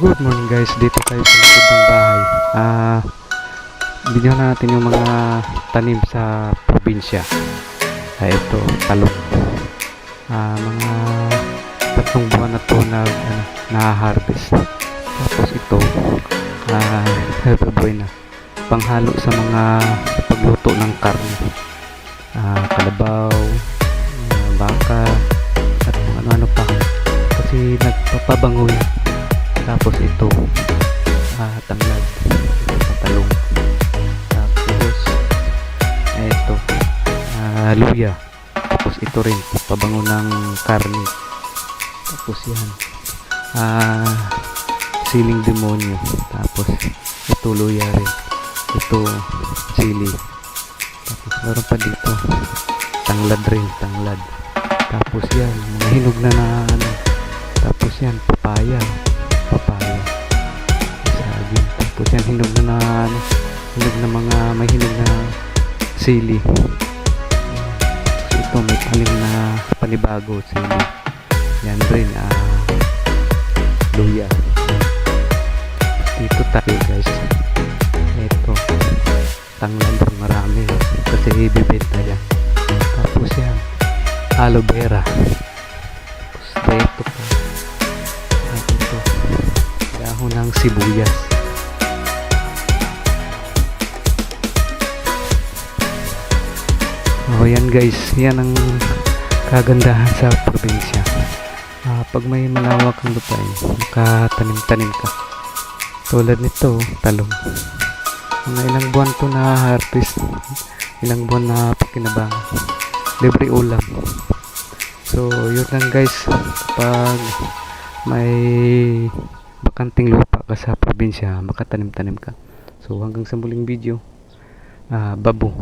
guys, dito tayo sa likod ng bahay. Ah, video natin yung mga tanim sa probinsya. Ah, ito, talong. Ah, mga tatlong buwan na to na ano, na-harvest. Tapos ito, ah, herbal boy na. Panghalo sa mga pagluto ng karne. Ah, kalabaw, ah, baka, at ano-ano pa. Kasi nagpapabango yun. Ito, ah, tanglad, ito talong. Tapos, ito, ah, luya. Tapos ito rin, pabango ng karne. Tapos yan, ah, siling demonyo. Tapos, ito luya rin. Ito, sili. Tapos meron pa dito, tanglad rin, tanglad. Tapos yan, mga hinog na na ano. Tapos yan. Papaya. Tapos yan, hinog na na ano. Hinog na mga, may hinog na sili. Tapos ito, may talim na panibago, sili. Yan rin, ah, luya. Dito tayo guys. Ito, tanglad rin marami. Kasi ibibenta yan. Tapos yan, aloe vera. Tapos ito pa. At ito, dahon ng sibuyas. Oh, yan guys, yan ang kagandahan sa probinsya. Ah, pag may malawak ang lupain, makatanim-tanim ka. Tulad nito, talong. Mga ilang buwan to na harvest. Ilang buwan na pakinabang. Libre ulam. So, yun lang guys. Kapag may bakanting lupa ka sa probinsya, makatanim-tanim ka. So, hanggang sa muling video. Ah, babu.